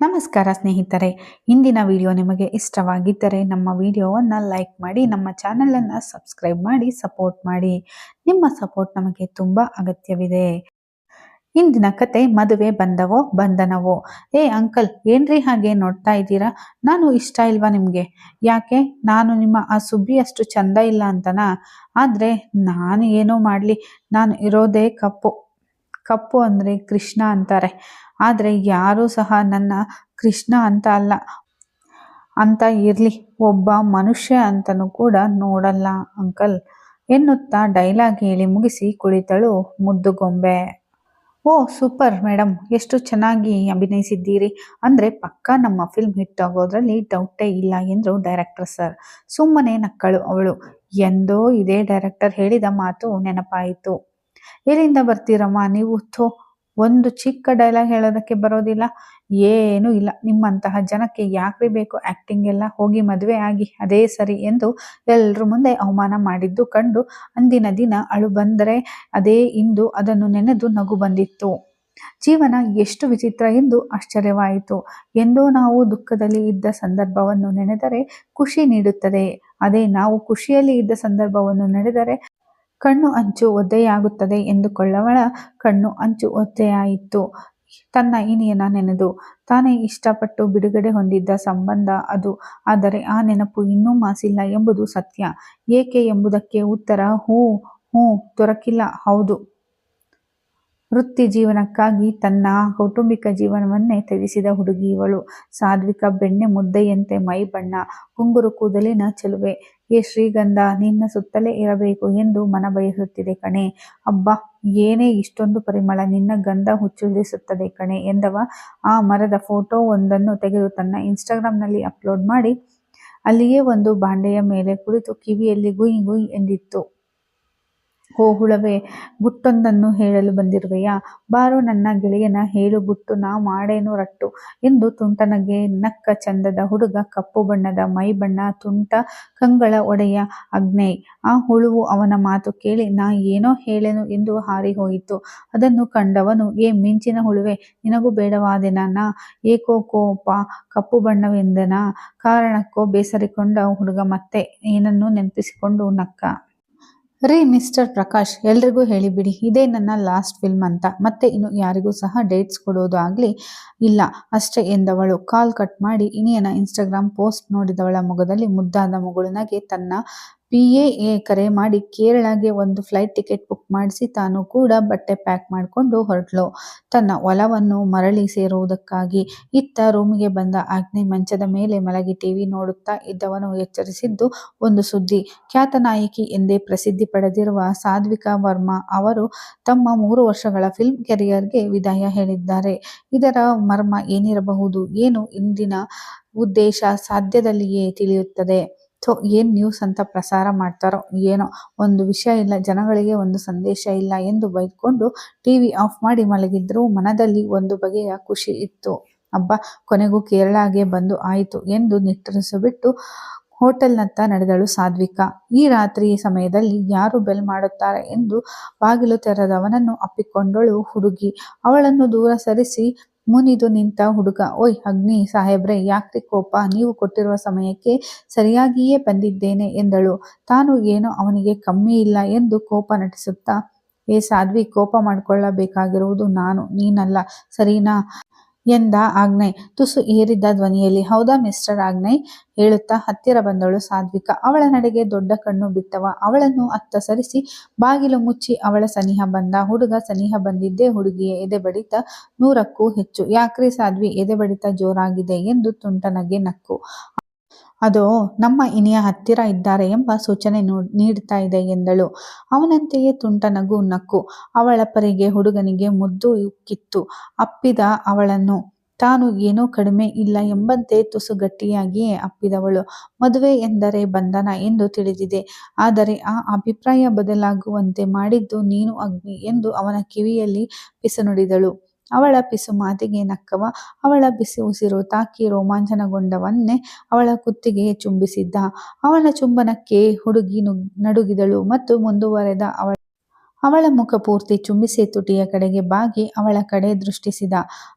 ನಮಸ್ಕಾರ ಸ್ನೇಹಿತರೆ, ಇಂದಿನ ವಿಡಿಯೋ ನಿಮಗೆ ಇಷ್ಟವಾಗಿದ್ದರೆ ನಮ್ಮ ವಿಡಿಯೋವನ್ನು ಲೈಕ್ ಮಾಡಿ, ನಮ್ಮ ಚಾನಲನ್ನು ಸಬ್ಸ್ಕ್ರೈಬ್ ಮಾಡಿ ಸಪೋರ್ಟ್ ಮಾಡಿ. ನಿಮ್ಮ ಸಪೋರ್ಟ್ ನಮಗೆ ತುಂಬ ಅಗತ್ಯವಿದೆ. ಇಂದಿನ ಕತೆ ಮದುವೆ ಬಂದವೋ, ಬಂಧನವೋ? ಏ ಅಂಕಲ್ ಏನ್ರಿ ಹಾಗೆ ನೋಡ್ತಾ ಇದ್ದೀರಾ? ನಾನು ಇಷ್ಟ ಇಲ್ವಾ ನಿಮಗೆ? ಯಾಕೆ? ನಾನು ನಿಮ್ಮ ಆ ಸುಬ್ಬಿ ಅಷ್ಟು ಚಂದ ಇಲ್ಲ ಅಂತನಾ? ಆದರೆ ನಾನು ಏನೋ ಮಾಡಲಿ, ನಾನು ಇರೋದೇ ಕಪ್ಪು. ಕಪ್ಪು ಅಂದರೆ ಕೃಷ್ಣ ಅಂತಾರೆ. ಆದರೆ ಯಾರೂ ಸಹ ನನ್ನ ಕೃಷ್ಣ ಅಂತ ಅಲ್ಲ. ಅಂತ ಇರಲಿ. ಒಬ್ಬ ಮನುಷ್ಯ ಅಂತನೂ ಕೂಡ ನೋಡಲ್ಲ ಅಂಕಲ್. ಎನ್ನುತ್ತಾ ಡೈಲಾಗ್ ಹೇಳಿ ಮುಗಿಸಿ ಕುಳಿತಳು ಮುದ್ದುಗೊಂಬೆ. ಓ, ಸೂಪರ್ ಮೇಡಮ್ ಎಷ್ಟು ಚೆನ್ನಾಗಿ ಅಭಿನಯಿಸಿದ್ದೀರಿ. ಅಂದರೆ ಪಕ್ಕ ನಮ್ಮ ಫಿಲ್ಮ್ ಹಿಟ್ ಆಗೋದ್ರಲ್ಲಿ ಡೌಟೇ ಇಲ್ಲ ಎಂದರು ಡೈರೆಕ್ಟರ್ ಸರ್ ಸುಮ್ಮನೆ ನಕ್ಕಳು ಅವಳು. ಎಂದೋ ಇದೇ ಡೈರೆಕ್ಟರ್ ಹೇಳಿದ ಮಾತು ನೆನಪಾಯಿತು. ಎಲ್ಲಿಂದ ಬರ್ತೀರಮ್ಮ? ನೀವು ಥೋ, ಒಂದು ಚಿಕ್ಕ ಡೈಲಾಗ್ ಹೇಳೋದಕ್ಕೆ ಬರೋದಿಲ್ಲ. ಏನೂ ಇಲ್ಲ. ನಿಮ್ಮಂತಹ ಜನಕ್ಕೆ ಯಾಕ್ರಿ ಬೇಕು? ಆ್ಯಕ್ಟಿಂಗ್ ಎಲ್ಲ ಹೋಗಿ ಮದುವೆ ಆಗಿ ಅದೇ ಸರಿ ಎಂದು ಎಲ್ಲರ ಮುಂದೆ ಅವಮಾನ ಮಾಡಿದ್ದು ಕಂಡು ಅಂದಿನ ದಿನ ಅಳು ಬಂದರೆ ಅದೇ ಇಂದು ಅದನ್ನು ನೆನೆದು ನಗು ಬಂದಿತ್ತು. ಜೀವನ ಎಷ್ಟು ವಿಚಿತ್ರ ಎಂದು ಆಶ್ಚರ್ಯವಾಯಿತು. ಎಂದೋ ನಾವು ದುಃಖದಲ್ಲಿ ಇದ್ದ ಸಂದರ್ಭವನ್ನು ನೆನೆದರೆ ಖುಷಿ ನೀಡುತ್ತದೆ. ಅದೇ ನಾವು ಖುಷಿಯಲ್ಲಿ ಇದ್ದ ಸಂದರ್ಭವನ್ನು ನಡೆದರೆ ಕಣ್ಣು ಅಂಚು ಒದ್ದೆಯಾಗುತ್ತದೆ ಎಂದುಕೊಳ್ಳವಳ ಕಣ್ಣು ಅಂಚು ಒದ್ದೆಯಾಯಿತು. ತನ್ನ ಇನಿಯನ ನೆನೆದು, ತಾನೇ ಇಷ್ಟಪಟ್ಟು ಬಿಡುಗಡೆ ಹೊಂದಿದ್ದ ಸಂಬಂಧ ಅದು, ಆದರೆ ಆ ನೆನಪು ಇನ್ನೂ ಮಾಸಿಲ್ಲ ಎಂಬುದು ಸತ್ಯ. ಏಕೆ ಎಂಬುದಕ್ಕೆ ಉತ್ತರ, ಹೂ ಹ್ಞೂ ದೊರಕಿಲ್ಲ, ಹೌದು. ವೃತ್ತಿ ಜೀವನಕ್ಕಾಗಿ ತನ್ನ ಕೌಟುಂಬಿಕ ಜೀವನವನ್ನೇ ತ್ಯಜಿಸಿದ ಹುಡುಗಿ ಇವಳು. ಸಾಧ್ವಿಕ ಬೆಣ್ಣೆ ಮುದ್ದೆಯಂತೆ ಮೈ ಬಣ್ಣ ಉಂಗುರು ಕೂದಲಿನ ಚೆಲುವೆ. ಏ ಶ್ರೀಗಂಧ, ನಿನ್ನ ಸುತ್ತಲೇ ಇರಬೇಕು ಎಂದು ಮನ ಬಯಸುತ್ತಿದೆ ಕಣೆ. ಅಬ್ಬ, ಏನೇ ಇಷ್ಟೊಂದು ಪರಿಮಳ ನಿನ್ನ ಗಂಧ ಹುಚ್ಚುಳಿಸುತ್ತದೆ ಕಣೆ ಎಂದವ. ಆ ಮರದ ಫೋಟೋ ಒಂದನ್ನು ತೆಗೆದು ತನ್ನ ಇನ್ಸ್ಟಾಗ್ರಾಮ್ನಲ್ಲಿ ಅಪ್ಲೋಡ್ ಮಾಡಿ, ಅಲ್ಲಿಯೇ ಒಂದು ಬಾಂಡೆಯ ಮೇಲೆ ಕುಳಿತು ಕಿವಿಯಲ್ಲಿ ಗುಯ್ ಗುಯ್ ಎಂದಿತ್ತು. ಓ ಹುಳವೇ, ಗುಟ್ಟೊಂದನ್ನು ಹೇಳಲು ಬಂದಿರುವೆಯಾ? ಬಾರೋ ನನ್ನ ಗೆಳೆಯನ ಹೇಳು ಗುಟ್ಟು ನಾ ಮಾಡೇನು ರಟ್ಟು? ಎಂದು ತುಂಟನಗೆ ನಕ್ಕ ಚಂದದ ಹುಡುಗ, ಕಪ್ಪು ಬಣ್ಣದ ಮೈ ಬಣ್ಣ, ತುಂಟ ಕಂಗಳ ಒಡೆಯ ಅಗ್ನೇಯ್ ಆ ಹುಳುವು ಅವನ ಮಾತು ಕೇಳಿ, ನಾ ಏನೋ ಹೇಳೆನು ಎಂದು ಹಾರಿ ಹೋಯಿತು. ಅದನ್ನು ಕಂಡವನು, ಏ ಮಿಂಚಿನ ಹುಳುವೆ, ನಿನಗೂ ಬೇಡವಾದೆನ ನಾ ಏಕೋ ಕೋಪ ಕಪ್ಪು ಬಣ್ಣವೆಂದನ? ಕಾರಣಕ್ಕೋ ಬೇಸರಿಕೊಂಡ ಹುಡುಗ ಮತ್ತೆ, ಏನನ್ನು ನೆನಪಿಸಿಕೊಂಡು ನಕ್ಕ? ರೀ, ಮಿಸ್ಟರ್ ಪ್ರಕಾಶ್, ಎಲ್ರಿಗೂ ಹೇಳಿಬಿಡಿ ಇದೇ ನನ್ನ ಲಾಸ್ಟ್ ಫಿಲ್ಮ್ ಅಂತ. ಮತ್ತೆ ಇನ್ನು ಯಾರಿಗೂ ಸಹ ಡೇಟ್ಸ್ ಕೊಡೋದು ಆಗಲಿ ಇಲ್ಲ. ಅಷ್ಟೇ ಎಂದವಳು. ಕಾಲ್ ಕಟ್ ಮಾಡಿ, ಇನಿಯನ ಇನ್ಸ್ಟಾಗ್ರಾಮ್ ಪೋಸ್ಟ್ ನೋಡಿದವಳ ಮುಖದಲ್ಲಿ ಮುದ್ದಾದ ಮಗುಳಿನಗೆ ತನ್ನ ಪಿ ಎ ಕರೆ ಮಾಡಿ ಕೇರಳಗೆ ಒಂದು ಫ್ಲೈಟ್ ಟಿಕೆಟ್ ಬುಕ್ ಮಾಡಿಸಿ ತಾನು ಕೂಡ ಬಟ್ಟೆ ಪ್ಯಾಕ್ ಮಾಡಿಕೊಂಡು ಹೊರಟ್ಲು. ತನ್ನ ಒಲವನ್ನು ಮರಳಿ ಸೇರುವುದಕ್ಕಾಗಿ ಇತ್ತ ರೂಮಿಗೆ ಬಂದ ಅಗ್ನಿ ಮಂಚದ ಮೇಲೆ ಮಲಗಿ ಟಿವಿ ನೋಡುತ್ತಾ ಇದ್ದವನು ಎಚ್ಚರಿಸಿದ್ದು ಒಂದು ಸುದ್ದಿ. ಖ್ಯಾತ ನಾಯಕಿ ಎಂದೇ ಪ್ರಸಿದ್ಧಿ ಪಡೆದಿರುವ ಸಾಧ್ವಿಕಾ ವರ್ಮಾ ಅವರು ತಮ್ಮ ಮೂರು ವರ್ಷಗಳ ಫಿಲ್ಮ್ ಕೆರಿಯರ್ಗೆ ವಿದಾಯ ಹೇಳಿದ್ದಾರೆ. ಇದರ ಮರ್ಮ ಏನಿರಬಹುದು, ಏನು ಇಂದಿನ ಉದ್ದೇಶ ಸಾಧ್ಯದಲ್ಲಿಯೇ ತಿಳಿಯುತ್ತದೆ. ಸೊ ಏನು ನ್ಯೂಸ್ ಅಂತ ಪ್ರಸಾರ ಮಾಡ್ತಾರೋ ಏನೋ ಒಂದು ವಿಷಯ ಇಲ್ಲ, ಜನಗಳಿಗೆ ಒಂದು ಸಂದೇಶ ಇಲ್ಲ ಎಂದು ಬೈಕೊಂಡು ಟಿ ವಿ ಆಫ್ ಮಾಡಿ ಮಲಗಿದ್ರು ಮನದಲ್ಲಿ ಒಂದು ಬಗೆಯ ಖುಷಿ ಇತ್ತು. ಹಬ್ಬ ಕೊನೆಗೂ ಕೇರಳಗೆ ಬಂದು ಆಯಿತು ಎಂದು ನಿಟ್ಟರಿಸಿಬಿಟ್ಟು ಹೋಟೆಲ್ನತ್ತ ನಡೆದಳು ಸಾಧ್ವಿಕಾ. ಈ ರಾತ್ರಿ ಸಮಯದಲ್ಲಿ ಯಾರು ಬೆಲ್ ಮಾಡುತ್ತಾರೆ ಎಂದು ಬಾಗಿಲು ತೆರೆದವನನ್ನು ಅಪ್ಪಿಕೊಂಡಳು ಹುಡುಗಿ. ಅವಳನ್ನು ದೂರ ಸರಿಸಿ ಮುನಿದು ನಿಂತ ಹುಡುಗ, ಓಯ್ ಅಗ್ನಿ ಸಾಹೇಬ್ರೆ, ಯಾಕ್ರಿ ಕೋಪ? ನೀವು ಕೊಟ್ಟಿರುವ ಸಮಯಕ್ಕೆ ಸರಿಯಾಗಿಯೇ ಬಂದಿದ್ದೇನೆ ಎಂದಳು. ತಾನು ಏನೋ ಅವನಿಗೆ ಕಮ್ಮಿ ಇಲ್ಲ ಎಂದು ಕೋಪ ನಟಿಸುತ್ತಾ? ಏ ಸಾಧ್ವಿ, ಕೋಪ ಮಾಡಿಕೊಳ್ಳಬೇಕಾಗಿರುವುದು ನಾನು, ನೀನಲ್ಲ. ಸರಿನಾ ಎಂದ ಆಗ್ನೇಯ್ ತುಸು ಏರಿದ್ದ ಧ್ವನಿಯಲ್ಲಿ, ಹೌದಾ ಮಿಸ್ಟರ್ ಆಗ್ನೇಯ್ ಹೇಳುತ್ತಾ ಹತ್ತಿರ ಬಂದಳು ಸಾಧ್ವಿಕ. ಅವಳ ನಡೆಗೆ ದೊಡ್ಡ ಕಣ್ಣು ಬಿಟ್ಟವ ಅವಳನ್ನು ಅತ್ತ ಸರಿಸಿ ಬಾಗಿಲು ಮುಚ್ಚಿ ಅವಳ ಸನಿಹ ಬಂದ. ಹುಡುಗ ಸನಿಹ ಬಂದಿದ್ದೇ ಹುಡುಗಿಯ ಎದೆ ಬಡಿತ ನೂರಕ್ಕೂ ಹೆಚ್ಚು. ಯಾಕ್ರಿ ಸಾಧ್ವಿ ಎದೆ ಬಡಿತ ಜೋರಾಗಿದೆ ಎಂದು ತುಂಟನಗೆ ನಕ್ಕು. ಅದು, ನಮ್ಮ ಇನಿಯ ಹತ್ತಿರ ಇದ್ದಾರೆ ಎಂಬ ಸೂಚನೆ ನೀಡ್ತಾ ಇದೆ ಎಂದಳು. ಅವನಂತೆಯೇ ತುಂಟ ನಗು ನಕ್ಕು. ಅವಳ ಪರಿಗೆ ಹುಡುಗನಿಗೆ ಮುದ್ದು ಕಿತ್ತು. ಅಪ್ಪಿದ ಅವಳನ್ನು, ತಾನು ಏನೂ ಕಡಿಮೆ ಇಲ್ಲ ಎಂಬಂತೆ ತುಸು ಗಟ್ಟಿಯಾಗಿಯೇ ಅಪ್ಪಿದವಳು. ಮದುವೆ ಎಂದರೆ ಬಂಧನ ಎಂದು ತಿಳಿದಿದೆ. ಆದರೆ ಆ ಅಭಿಪ್ರಾಯ ಬದಲಾಗುವಂತೆ ಮಾಡಿದ್ದು ನೀನು ಅಗ್ನಿ ಎಂದು ಅವನ ಕಿವಿಯಲ್ಲಿ ಪಿಸುನುಡಿದಳು. ಅವಳ ಪಿಸು ಮಾತಿಗೆ ನಕ್ಕವ, ಅವಳ ಬಿಸಿ ಉಸಿರು ತಾಕಿ ರೋಮಾಂಚನಗೊಂಡವನ್ನೇ ಅವಳ ಕುತ್ತಿಗೆ ಚುಂಬಿಸಿದ್ದ. ಅವನ ಚುಂಬನಕ್ಕೆ ಹುಡುಗಿ ನಡುಗಿದಳು ಮತ್ತು ಮುಂದುವರೆದ ಅವಳ ಅವಳ ಮುಖ ಪೂರ್ತಿ ಚುಂಬಿಸಿ ತುಟಿಯ ಕಡೆಗೆ ಬಾಗಿ ಅವಳ ಕಡೆ ದೃಷ್ಟಿಸಿದ.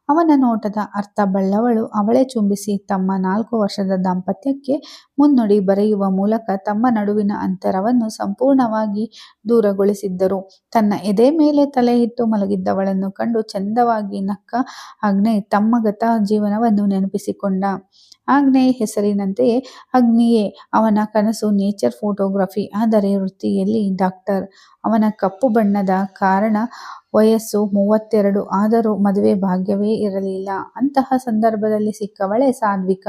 ಅವನ ನೋಟದ ಅರ್ಥ ಬಳ್ಳವಳು ಅವಳೇ ಚುಂಬಿಸಿ ತಮ್ಮ ನಾಲ್ಕು ವರ್ಷದ ದಾಂಪತ್ಯಕ್ಕೆ ಮುನ್ನುಡಿ ಬರೆಯುವ ಮೂಲಕ ತಮ್ಮ ನಡುವಿನ ಅಂತರವನ್ನು ಸಂಪೂರ್ಣವಾಗಿ ದೂರಗೊಳಿಸಿದ್ದರು. ತನ್ನ ಎದೆ ಮೇಲೆ ತಲೆ ಇಟ್ಟು ಮಲಗಿದ್ದವಳನ್ನು ಕಂಡು ಚಂದವಾಗಿ ನಕ್ಕ ಅಗ್ನೆ ತಮ್ಮ ಗತ ಜೀವನವನ್ನು ನೆನಪಿಸಿಕೊಂಡ. ಆಗ್ನೇಯ್ ಹೆಸರಿನಂತೆಯೇ ಅಗ್ನಿಯೇ ಅವನ ಕನಸು ನೇಚರ್ ಫೋಟೋಗ್ರಫಿ. ಆದರೆ ವೃತ್ತಿಯಲ್ಲಿ ಡಾಕ್ಟರ್ ಅವನ ಕಪ್ಪು ಬಣ್ಣದ ಕಾರಣ ವಯಸ್ಸು ಮೂವತ್ತೆರಡು. ಆದರೂ ಮದುವೆ ಭಾಗ್ಯವೇ ಇರಲಿಲ್ಲ. ಅಂತಹ ಸಂದರ್ಭದಲ್ಲಿ ಸಿಕ್ಕವಳೆ ಸಾಧ್ವಿಕ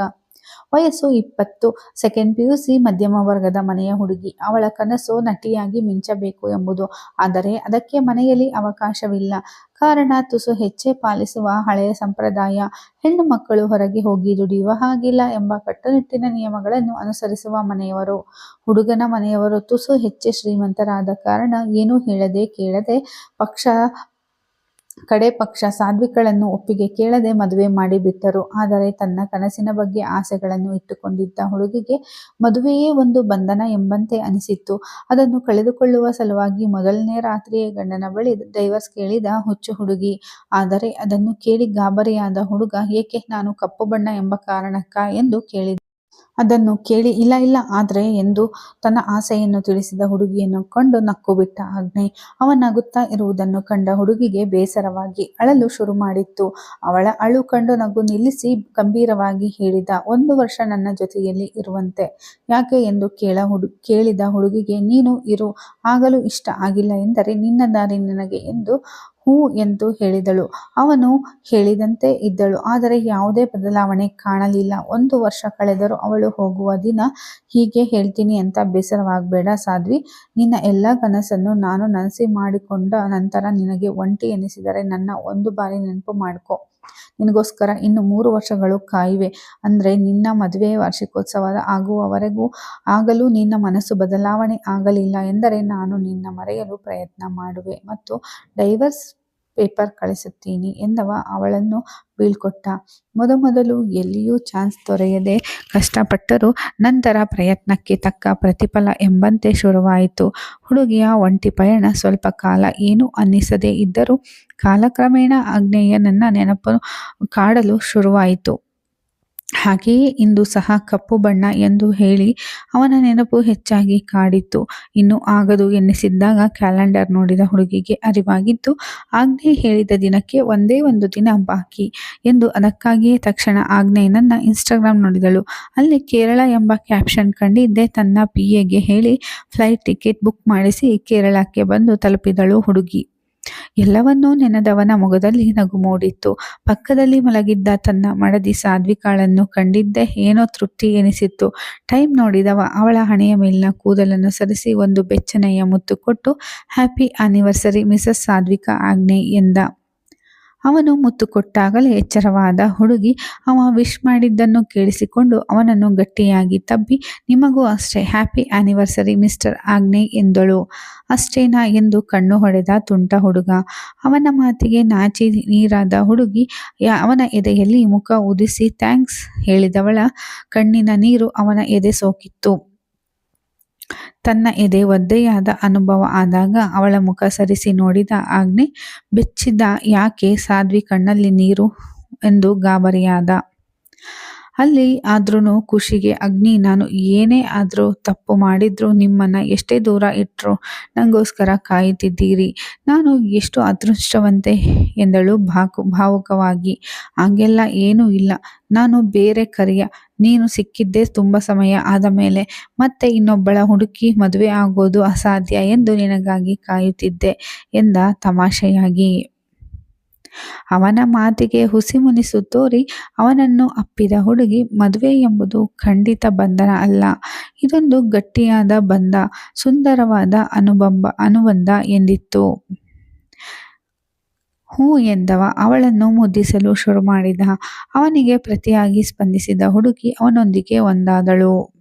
ವಯಸ್ಸು ಇಪ್ಪತ್ತು. ಸೆಕೆಂಡ್ ಪಿಯುಸಿ ಮಧ್ಯಮ ವರ್ಗದ ಮನೆಯ ಹುಡುಗಿ. ಅವಳ ಕನಸು ನಟಿಯಾಗಿ ಮಿಂಚಬೇಕು ಎಂಬುದು. ಆದರೆ ಅದಕ್ಕೆ ಮನೆಯಲ್ಲಿ ಅವಕಾಶವಿಲ್ಲ. ಕಾರಣ, ತುಸು ಹೆಚ್ಚೆ ಪಾಲಿಸುವ ಹಳೆಯ ಸಂಪ್ರದಾಯ. ಹೆಣ್ಣು ಮಕ್ಕಳು ಹೊರಗೆ ಹೋಗಿ ದುಡಿಯುವ ಹಾಗಿಲ್ಲ ಎಂಬ ಕಟ್ಟುನಿಟ್ಟಿನ ನಿಯಮಗಳನ್ನು ಅನುಸರಿಸುವ ಮನೆಯವರು. ಹುಡುಗನ ಮನೆಯವರು ತುಸು ಹೆಚ್ಚೆ ಶ್ರೀಮಂತರಾದ ಕಾರಣ ಏನೂ ಹೇಳದೆ ಕೇಳದೆ ಪಕ್ಷ ಕಡೆ ಪಕ್ಷ ಸಾಧ್ವಿಕಳನ್ನು ಒಪ್ಪಿಗೆ ಕೇಳದೆ ಮದುವೆ ಮಾಡಿಬಿಟ್ಟರು ಆದರೆ ತನ್ನ ಕನಸಿನ ಬಗ್ಗೆ ಆಸೆಗಳನ್ನು ಇಟ್ಟುಕೊಂಡಿದ್ದ ಹುಡುಗಿಗೆ ಮದುವೆಯೇ ಒಂದು ಬಂಧನ ಎಂಬಂತೆ ಅನಿಸಿತ್ತು. ಅದನ್ನು ಕಳೆದುಕೊಳ್ಳುವ ಸಲುವಾಗಿ ಮೊದಲನೇ ರಾತ್ರಿಯೇ ಗಂಡನ ಬಳಿ ಡೈವರ್ಸ್ ಕೇಳಿದ ಹುಚ್ಚು ಹುಡುಗಿ, ಆದರೆ ಅದನ್ನು ಕೇಳಿ ಗಾಬರಿಯಾದ ಹುಡುಗ ಏಕೆ ನಾನು ಕಪ್ಪು ಬಣ್ಣ ಎಂಬ ಕಾರಣಕ್ಕ? ಎಂದು ಕೇಳಿದ. ಅದನ್ನು ಕೇಳಿ, ಇಲ್ಲ ಇಲ್ಲ, ಆದರೆ ಎಂದು ತನ್ನ ಆಸೆಯನ್ನು ತಿಳಿಸಿದ ಹುಡುಗಿಯನ್ನು ಕಂಡು ನಕ್ಕುಬಿಟ್ಟ ಆಜ್ಞೆ ಅವನಾಗುತ್ತಾ ಇರುವುದನ್ನು ಕಂಡ ಹುಡುಗಿಗೆ ಬೇಸರವಾಗಿ ಅಳಲು ಶುರು ಮಾಡಿತ್ತು. ಅವಳ ಅಳು ಕಂಡು ನಗು ನಿಲ್ಲಿಸಿ ಗಂಭೀರವಾಗಿ ಹೇಳಿದ, ಒಂದು ವರ್ಷ ನನ್ನ ಜೊತೆಯಲ್ಲಿ ಇರುವಂತೆ. ಯಾಕೆ ಎಂದು ಕೇಳ ಹುಡು, ಕೇಳಿದ ಹುಡುಗಿಗೆ, ನೀನು ಇರು, ಆಗಲು ಇಷ್ಟ ಆಗಿಲ್ಲ ಎಂದರೆ ನಿನ್ನ ದಾರಿ ನಿನಗೆ ಎಂದು ಹೂ ಎಂದು ಹೇಳಿದಳು. ಅವನು ಹೇಳಿದಂತೆ ಇದ್ದಳು. ಆದರೆ ಯಾವುದೇ ಬದಲಾವಣೆ ಕಾಣಲಿಲ್ಲ. ಒಂದು ವರ್ಷ ಕಳೆದರೂ ಅವಳು ಹೋಗುವ ದಿನ ಹೀಗೆ ಹೇಳ್ತೀನಿ ಅಂತ ಬೇಸರವಾಗಬೇಡ ಸಾಧ್ವಿ. ನಿನ್ನ ಎಲ್ಲ ಕನಸನ್ನು ನಾನು ನನಸಿ ಮಾಡಿಕೊಂಡ ನಂತರ ನಿನಗೆ ಒಂಟಿ ಎನಿಸಿದರೆ ನನ್ನ ಒಂದು ಬಾರಿ ನೆನಪು ಮಾಡ್ಕೊ. ನಿನಗೋಸ್ಕರ ಇನ್ನು ಮೂರು ವರ್ಷಗಳು ಕಾಯಿವೆ. ಅಂದರೆ ನಿನ್ನ ಮದುವೆ ವಾರ್ಷಿಕೋತ್ಸವ ಆಗುವವರೆಗೂ ಆಗಲೂ ನಿನ್ನ ಮನಸ್ಸು ಬದಲಾವಣೆ ಆಗಲಿಲ್ಲ ಎಂದರೆ ನಾನು ನಿನ್ನ ಮರೆಯಲು ಪ್ರಯತ್ನ ಮಾಡುವೆ. ಮತ್ತು ಡೈವರ್ಸ್ ಪೇಪರ್ ಕಳಿಸುತ್ತೀನಿ ಎಂದವ ಅವಳನ್ನು ಬೀಳ್ಕೊಟ್ಟ. ಮೊದಮೊದಲು ಎಲ್ಲಿಯೂ ಚಾನ್ಸ್ ದೊರೆಯದೆ ಕಷ್ಟಪಟ್ಟರೂ ನಂತರ ಪ್ರಯತ್ನಕ್ಕೆ ತಕ್ಕ ಪ್ರತಿಫಲ ಎಂಬಂತೆ ಶುರುವಾಯಿತು. ಹುಡುಗಿಯ ಒಂಟಿ ಪಯಣ ಸ್ವಲ್ಪ ಕಾಲ ಏನೂ ಅನ್ನಿಸದೇ ಇದ್ದರೂ ಕಾಲಕ್ರಮೇಣ ಆಗ್ನೇಯ ನನ್ನ ನೆನಪು ಕಾಡಲು ಶುರುವಾಯಿತು. ಹಾಗೆಯೇ ಇಂದು ಸಹ ಕಪ್ಪು ಬಣ್ಣ ಎಂದು ಹೇಳಿ ಅವನ ನೆನಪು ಹೆಚ್ಚಾಗಿ ಕಾಡಿತ್ತು. ಇನ್ನು ಆಗದು ಎನ್ನಿಸಿದ್ದಾಗ ಕ್ಯಾಲೆಂಡರ್ ನೋಡಿದ ಹುಡುಗಿಗೆ ಅರಿವಾಗಿದ್ದು ಆಜ್ಞೆ ಹೇಳಿದ ದಿನಕ್ಕೆ ಒಂದೇ ಒಂದು ದಿನ ಬಾಕಿ ಎಂದು ಅದಕ್ಕಾಗಿಯೇ ತಕ್ಷಣ ಆಜ್ಞೆಯನ್ನ ಇನ್ಸ್ಟಾಗ್ರಾಮ್ ನೋಡಿದಳು. ಅಲ್ಲಿ ಕೇರಳ ಎಂಬ ಕ್ಯಾಪ್ಷನ್ ಕಂಡಿದ್ದೆ. ತನ್ನ ಪಿ ಎಗೆ ಹೇಳಿ ಫ್ಲೈಟ್ ಟಿಕೆಟ್ ಬುಕ್ ಮಾಡಿಸಿ ಕೇರಳಕ್ಕೆ ಬಂದು ತಲುಪಿದಳು ಹುಡುಗಿ. ಎಲ್ಲವನ್ನೂ ನೆನೆದವನ ಮುಖದಲ್ಲಿ ನಗು ಮೂಡಿತ್ತು. ಪಕ್ಕದಲ್ಲಿ ಮಲಗಿದ್ದ ತನ್ನ ಮಡದಿ ಸಾಧ್ವಿಕಾಳನ್ನು ಕಂಡಿದ್ದೇ ಏನೋ ತೃಪ್ತಿ ಎನಿಸಿತ್ತು. ಟೈಮ್ ನೋಡಿದವ, ಅವಳ ಹಣೆಯ ಮೇಲಿನ ಕೂದಲನ್ನು ಸರಿಸಿ ಒಂದು ಬೆಚ್ಚನೆಯ ಮುತ್ತು ಕೊಟ್ಟು, ಹ್ಯಾಪಿ ಆನಿವರ್ಸರಿ ಮಿಸಸ್ ಸಾಧ್ವಿಕಾ ಆಜ್ಞೆ ಎಂದ. ಅವನು ಮುತ್ತು ಕೊಟ್ಟಾಗಲೇ ಎಚ್ಚರವಾದ ಹುಡುಗಿ ಅವ ವಿಶ್ ಮಾಡಿದ್ದನ್ನು ಕೇಳಿಸಿಕೊಂಡು ಅವನನ್ನು ಗಟ್ಟಿಯಾಗಿ ತಬ್ಬಿ, ನಿಮಗೂ ಅಷ್ಟೇ ಹ್ಯಾಪಿ ಆನಿವರ್ಸರಿ ಮಿಸ್ಟರ್ ಆಗ್ನೆ ಎಂದಳು. ಅಷ್ಟೇನಾ ಎಂದು ಕಣ್ಣು ಹೊಡೆದ ತುಂಟ ಹುಡುಗ. ಅವನ ಮಾತಿಗೆ ನಾಚಿ ನೀರಾದ ಹುಡುಗಿ ಅವನ ಎದೆಯಲ್ಲಿ ಮುಖ ಉದಿಸಿ ಥ್ಯಾಂಕ್ಸ್ ಹೇಳಿದವಳ ಕಣ್ಣಿನ ನೀರು ಅವನ ಎದೆ ಸೋಕಿತ್ತು. ತನ್ನ ಎದೆ ಒದ್ದೆಯಾದ ಅನುಭವ ಆದಾಗ ಅವಳ ಮುಖ ಸರಿಸಿ ನೋಡಿದ ಆಗ್ನೆ ಬೆಚ್ಚಿದ ಯಾಕೆ ಸಾಧ್ವಿ ಕಣ್ಣಲ್ಲಿ ನೀರು ಎಂದು ಗಾಬರಿಯಾದ. ಅಲ್ಲಿ ಆದ್ರೂ ಖುಷಿಗೆ, ಅಗ್ನಿ, ನಾನು ಏನೇ ಆದರೂ ತಪ್ಪು ಮಾಡಿದ್ರು ನಿಮ್ಮನ್ನು ಎಷ್ಟೇ ದೂರ ಇಟ್ಟರು ನನಗೋಸ್ಕರ ಕಾಯುತ್ತಿದ್ದೀರಿ. ನಾನು ಎಷ್ಟು ಅದೃಷ್ಟವಂತೆ ಎಂದಳು ಭಾಕು, ಭಾವುಕವಾಗಿ. ಹಾಗೆಲ್ಲ ಏನೂ ಇಲ್ಲ. ನಾನು ಬೇರೆ ಕರಿಯ. ನೀನು ಸಿಕ್ಕಿದ್ದೇ ತುಂಬ ಸಮಯ ಆದ ಮೇಲೆ ಮತ್ತೆ ಇನ್ನೊಬ್ಬಳ ಹುಡುಕಿ ಮದುವೆ ಆಗೋದು ಅಸಾಧ್ಯ ಎಂದು ನಿನಗಾಗಿ ಕಾಯುತ್ತಿದ್ದೆ ಎಂದ ತಮಾಷೆಯಾಗಿ. ಅವನ ಮಾತಿಗೆ ಹುಸಿ ಮುನಿಸು ತೋರಿ ಅವನನ್ನು ಅಪ್ಪಿದ ಹುಡುಗಿ ಮದುವೆ ಎಂಬುದು ಖಂಡಿತ ಬಂಧನ ಅಲ್ಲ. ಇದೊಂದು ಗಟ್ಟಿಯಾದ ಬಂಧ, ಸುಂದರವಾದ ಅನುಬಂಬ, ಅನುಬಂಧ ಎಂದಿತ್ತು. ಹೂ ಎಂದವ, ಅವಳನ್ನು ಮುದ್ದಿಸಲು ಶುರು ಮಾಡಿದ. ಅವನಿಗೆ ಪ್ರತಿಯಾಗಿ ಸ್ಪಂದಿಸಿದ ಹುಡುಗಿ ಅವನೊಂದಿಗೆ ಒಂದಾದಳು.